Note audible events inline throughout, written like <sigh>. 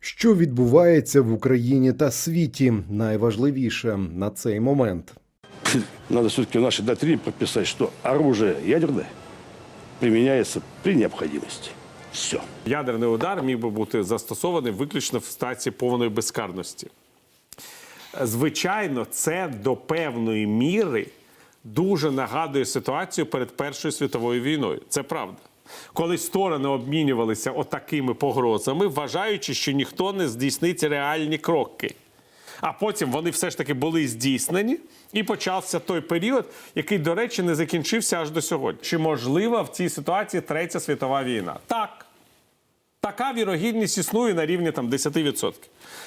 Що відбувається в Україні та світі? Найважливіше на цей момент. Надо все-таки в нашей доктрине прописать, что оружие ядерное применяется при необходимости. Все. Ядерний удар міг би бути застосований виключно в стації повної безкарності. Звичайно, це до певної міри дуже нагадує ситуацію перед Першою світовою війною. Це правда. Коли сторони обмінювалися отакими погрозами, вважаючи, що ніхто не здійснить реальні кроки. А потім вони все ж таки були здійснені, і почався той період, який, до речі, не закінчився аж до сьогодні. Чи можлива в цій ситуації третя світова війна? Так. Така вірогідність існує на рівні там 10%.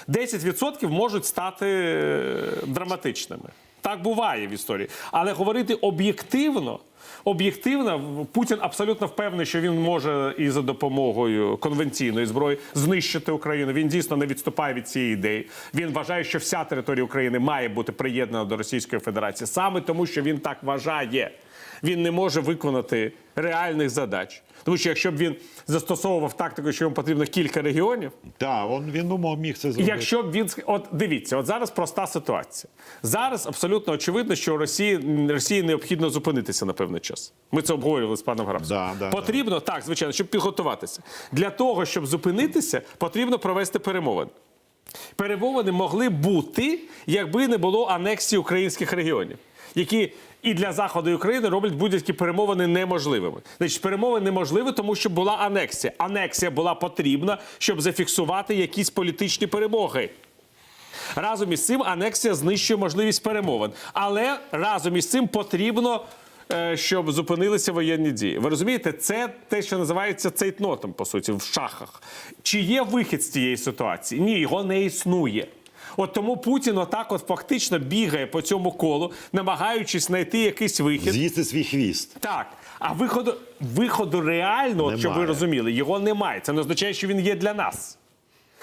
10% можуть стати е, драматичними. Так буває в історії. Але говорити об'єктивно, об'єктивно, Путін абсолютно впевнений, що він може і за допомогою конвенційної зброї знищити Україну. Він дійсно не відступає від цієї ідеї. Він вважає, що вся територія України має бути приєднана до Російської Федерації саме тому, що він так вважає. Він не може виконати реальних задач. Тому що якщо б він застосовував тактику, що йому потрібно кілька регіонів, Так, він, він думав, міг це зробити. Якщо б він от дивіться, от зараз проста ситуація. Зараз абсолютно очевидно, що Росії Росії необхідно зупинитися на певний час. Ми це обговорювали з паном Грабсом. Да, да, потрібно так, звичайно, щоб підготуватися. Для того щоб зупинитися, потрібно провести перемовини. Перемовини могли бути, якби не було анексії українських регіонів, які і для заходу України роблять будь-які перемовини неможливими. Значить, перемовини неможливі, тому що була анексія. Анексія була потрібна, щоб зафіксувати якісь політичні перемоги. Разом із цим анексія знищує можливість перемовин. Але разом із цим потрібно, щоб зупинилися воєнні дії. Ви розумієте, це те, що називається цейтнотом, по суті, в шахах. Чи є вихід з цієї ситуації? Ні, його не існує. От тому Путін отак от фактично бігає по цьому колу, намагаючись знайти якийсь вихід. З'їсти свій хвіст. Так, а виходу, виходу реально, от, щоб ви розуміли, його немає. Це не означає, що він є для нас.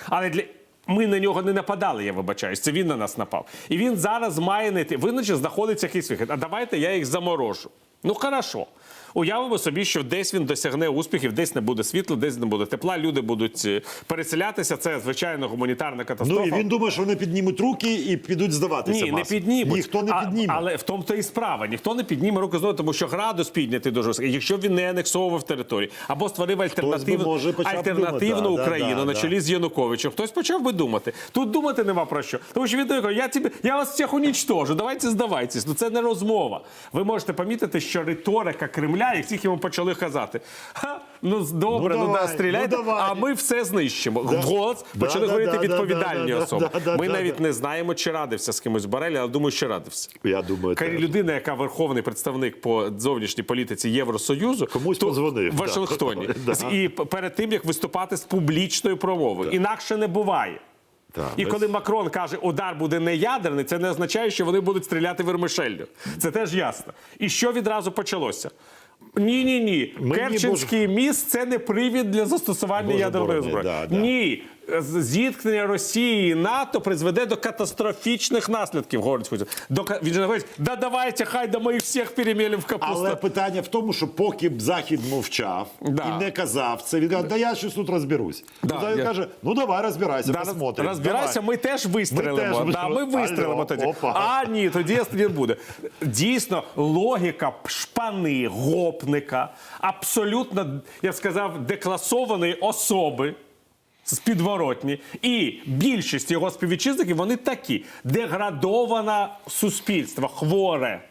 Але для. Ми на нього не нападали, я вибачаюсь. Це він на нас напав. І він зараз має знайти. Визначить, знаходиться якийсь вихід. А давайте я їх заморожу. Ну, хорошо. Уявимо собі, що десь він досягне успіхів, десь не буде світла, десь не буде тепла, люди будуть е, переселятися. Це звичайно гуманітарна катастрофа. Ну і він думає, що вони піднімуть руки і підуть здаватися. Ні, не масово. піднімуть. Ніхто не А- підніме. але в тому то і справа. Ніхто не підніме руки знову, тому що градус піднятий дуже високий. Якщо він не анексовував територію або створив альтернативну, може альтернативну думати, Україну да, на да. чолі з Януковичем, хтось почав би думати. Тут думати нема про що. Тому що він каже, я тебе, я вас всіх унічтожу, давайте здавайтесь. Ну це не розмова. Ви можете помітити, що риторика Кремля, як тільки йому почали казати, Ха, ну добре, Ну, ну, давай, да, стріляйте, ну, давай. а ми все знищимо. Да. Вголос Да, почали да, говорити да, да, відповідальні да, да, особи. да, да, Ми да, навіть да. не знаємо, чи радився з кимось Барелі, але думаю, що радився. Я думаю, Ка- теж. людина, яка верховний представник по зовнішній політиці Євросоюзу, Комусь то подзвонив, в. Вашингтоні. <laughs> Да. І перед тим як виступати з публічною промовою. Інакше не буває. Так, І без- коли Макрон каже, удар буде не ядерний, це не означає, що вони будуть стріляти вермишеллю. Це теж ясно. І що відразу почалося? Ні, ні, ні. Ми не Керченський міст це не привід для застосування Боже ядерної зброї. да, да. Ні. Зіткнення Росії і НАТО призведе до катастрофічних наслідків. Говорить Путін. До він же говорить, да давайте, хай да ми всіх перемелимо в капусту. Але питання в тому, що поки б Захід мовчав Да. і не казав це, він каже, да я щось тут розберусь. Да, ну, він я- каже, ну давай розбирайся, Да, посмотрим. Розбирайся, Давай. ми теж вистрелимо. Ми теж да, ми вистрелимо. тоді. опа. А ні, тоді не буде. Дійсно, логіка шпани, гопника, абсолютно, я б сказав, декласованої особи. З підворотні, і більшість його співвітчизників вони такі: деградована суспільство, хворе.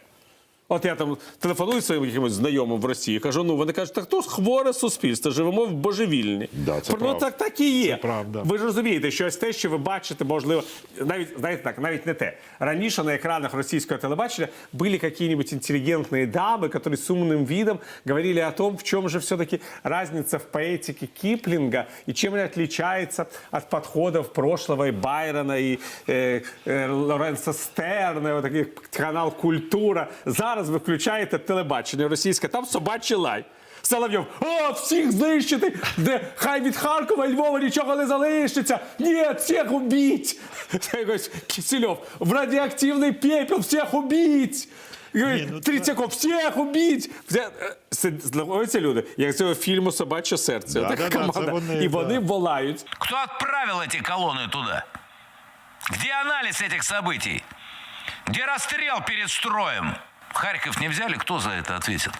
От я там телефоную своїм якимось знайомим в Росії, кажу: ну вони кажуть, так то хворе суспільство, живемо в божевільні. Да, це ну правда. так, так і є. Це правда. Ви ж розумієте, що ось те, що ви бачите, можливо, навіть знаєте так, навіть не те. Раніше на екранах російського телебачення були какие-нибудь интеллигентные дамы, которые с умным видом говорили о том, в чем же все-таки разница в поэтике Киплинга и чем она отличается от подходов прошлого и Байрона, и э, э, Лоренса Стерна, и вот таких канал Культура. Зараз ви включаєте телебачення російське, там собачий лай. Соловйов, о, всіх знищити, де хай від Харкова і Львова нічого не залишиться. Ні, всіх убіть. Це якось Кисельов, в радіоактивний пепел всіх убіть. І говорить, Трицяко, всіх убіть! Все, е, це- Ось люди, як з цього фільму Собаче серце. Да, Така да, да, команда. це вони, І вони да. волають. Кто отправил эти колонны туда? Где анализ этих событий? Где расстрел перед строем? Харьков не взяли, кто за это ответит?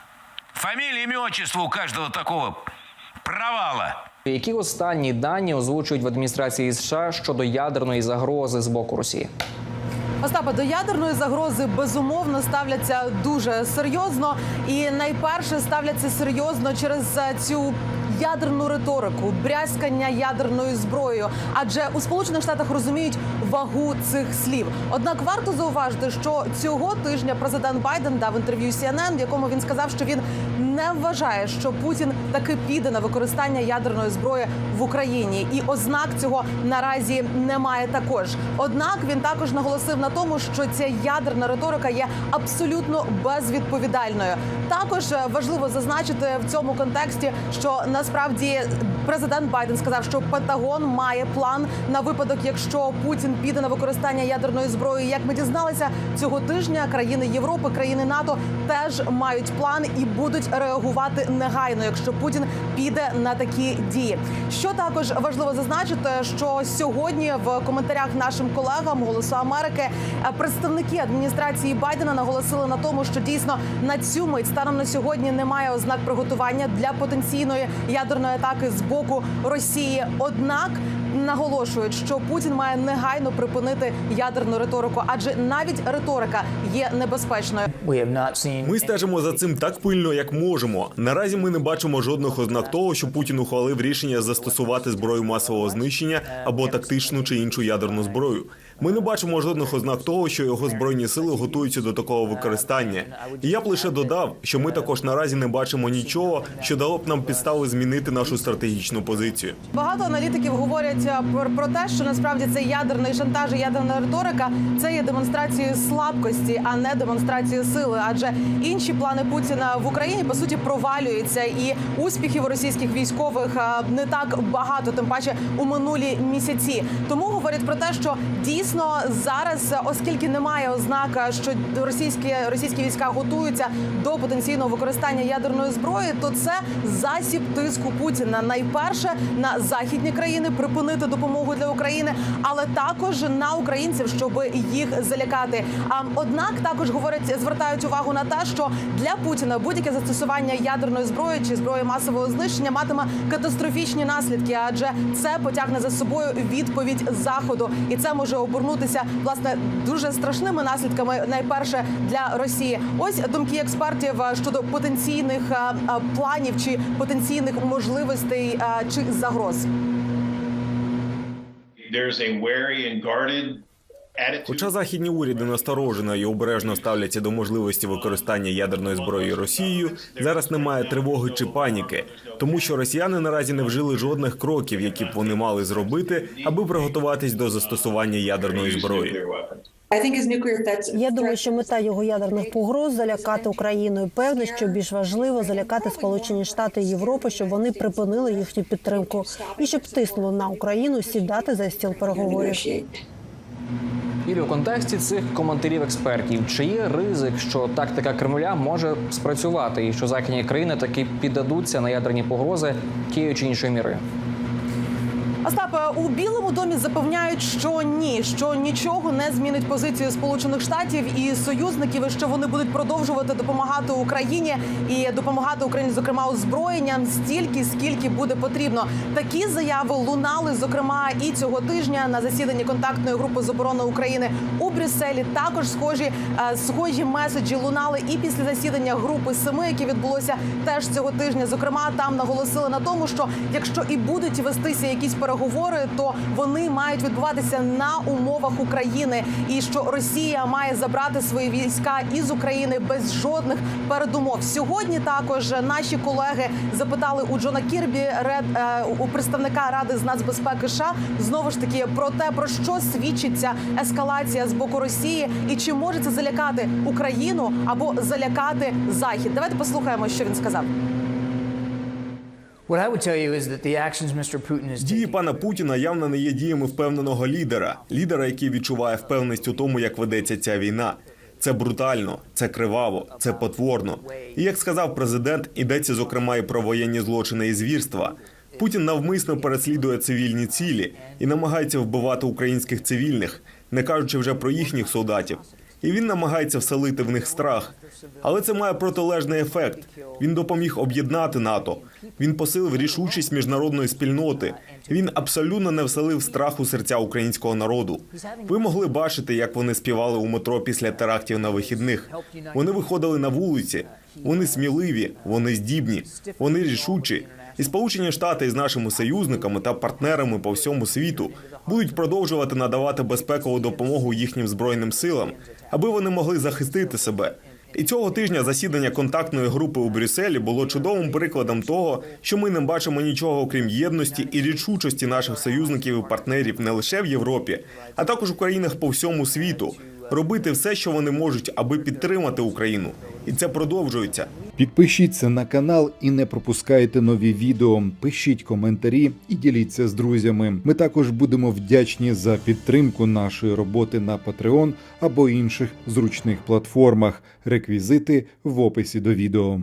Фамилия, имя, отчество у каждого такого провала. Які останні дані озвучують в адміністрації США щодо ядерної загрози з боку Росії? Остапа, до ядерної загрози безумовно ставляться дуже серйозно, і найперше ставляться серйозно через е, цю ядерну риторику, брязкання ядерною зброєю. Адже у Сполучених Штатах розуміють вагу цих слів. Однак варто зауважити, що цього тижня президент Байден дав інтерв'ю CNN, в якому він сказав, що він не вважає, що Путін таки піде на використання ядерної зброї в Україні, і ознак цього наразі немає також. Однак він також наголосив на тому, що ця ядерна риторика є абсолютно безвідповідальною. Також е, важливо зазначити в цьому контексті, що насправді президент Байден сказав, що Пентагон має план на випадок, якщо Путін піде на використання ядерної зброї. Як ми дізналися цього тижня, країни Європи, країни НАТО теж мають план і будуть реагувати негайно, якщо Путін піде на такі дії. Що також важливо зазначити, що сьогодні в коментарях нашим колегам Голосу Америки представники адміністрації Байдена наголосили на тому, що дійсно на цю мить станом на сьогодні немає ознак приготування для потенційної ядерної атаки з боку Росії. Однак наголошують, що Путін має негайно припинити ядерну риторику, адже навіть риторика є небезпечною. Ми стежимо за цим так пильно, як можемо. Наразі ми не бачимо жодних ознак того, що Путін ухвалив рішення застосувати зброю масового знищення або тактичну чи іншу ядерну зброю. Ми не бачимо жодних ознак того, що його збройні сили готуються до такого використання. І я б лише додав, що ми також наразі не бачимо нічого, що дало б нам підстави змінити нашу стратегічну позицію. Багато аналітиків говорять е, про, те, що насправді цей ядерний шантаж ядерна риторика це є демонстрацією слабкості, а не демонстрацією сили. Адже інші плани Путіна в Україні по суті провалюються, і успіхів російських військових е, не так багато, тим паче у минулі місяці. Тому говорять про те, що дійсно зараз, оскільки немає ознак, що російські російські війська готуються до потенційного використання ядерної зброї, то це засіб тиску Путіна найперше на західні країни припинити допомогу для України, але також на українців, щоб їх залякати. А однак також говорять, звертають увагу на те, що для Путіна будь-яке застосування ядерної зброї чи зброї масового знищення матиме катастрофічні наслідки, адже це потягне за собою відповідь заходу, і це може обернутися власне дуже страшними наслідками. Найперше для Росії. Ось думки експертів е, щодо потенційних е, е, планів чи потенційних можливостей чи загроз. Хоча західні уряди насторожено і обережно ставляться до можливості використання ядерної зброї Росією, зараз немає тривоги чи паніки, тому що росіяни наразі не вжили жодних кроків, які б вони мали зробити, аби приготуватись до застосування ядерної зброї. Я думаю, що мета його ядерних погроз залякати Україну. І Певно, що більш важливо залякати Сполучені Штати і Європу, щоб вони припинили їхню підтримку і щоб тиснули на Україну сідати за стіл переговорів. І у контексті цих коментарів експертів, чи є ризик, що тактика Кремля може спрацювати, і що західні країни таки піддадуться на ядерні погрози тієї чи іншої міри? Остапе, у Білому домі запевняють, що ні, що нічого не змінить позицію Сполучених Штатів і союзників, і що вони будуть продовжувати допомагати Україні і допомагати Україні, зокрема озброєнням стільки, скільки буде потрібно. Такі заяви лунали, зокрема, і цього тижня на засіданні контактної групи з оборони України у Брюсселі. Також схожі е, схожі меседжі лунали і після засідання групи семи, яке відбулося теж цього тижня. Зокрема, там наголосили на тому, що якщо і будуть вестися якісь переговори, то вони мають відбуватися на умовах України, і що Росія має забрати свої війська із України без жодних передумов. Сьогодні також наші колеги запитали у Джона Кірбі, ред е, у представника ради з нацбезпеки США, знову ж таки про те, про що свідчить ця ескалація з боку Росії, і чи може це залякати Україну або залякати Захід. Давайте послухаємо, що він сказав. Дії пана Путіна явно не є діями впевненого лідера, лідера, який відчуває впевненість у тому, як ведеться ця війна. Це брутально, це криваво, це потворно. І як сказав президент, йдеться зокрема і про воєнні злочини і звірства. Путін навмисно переслідує цивільні цілі і намагається вбивати українських цивільних, не кажучи вже про їхніх солдатів. І він намагається вселити в них страх. Але це має протилежний ефект. Він допоміг об'єднати НАТО. Він посилив рішучість міжнародної спільноти. Він абсолютно не вселив страх у серця українського народу. Ви могли бачити, як вони співали у метро після терактів на вихідних. Вони виходили на вулиці. Вони сміливі, вони здібні, вони рішучі. І Сполучені Штати із нашими союзниками та партнерами по всьому світу будуть продовжувати надавати безпекову допомогу їхнім збройним силам, аби вони могли захистити себе. І цього тижня засідання контактної групи у Брюсселі було чудовим прикладом того, що ми не бачимо нічого окрім єдності і рішучості наших союзників і партнерів не лише в Європі, а також у країнах по всьому світу, робити все, що вони можуть, аби підтримати Україну. І це продовжується. Підпишіться на канал і не пропускайте нові відео. Пишіть коментарі і діліться з друзями. Ми також будемо вдячні за підтримку нашої роботи на Patreon або інших зручних платформах. Реквізити в описі до відео.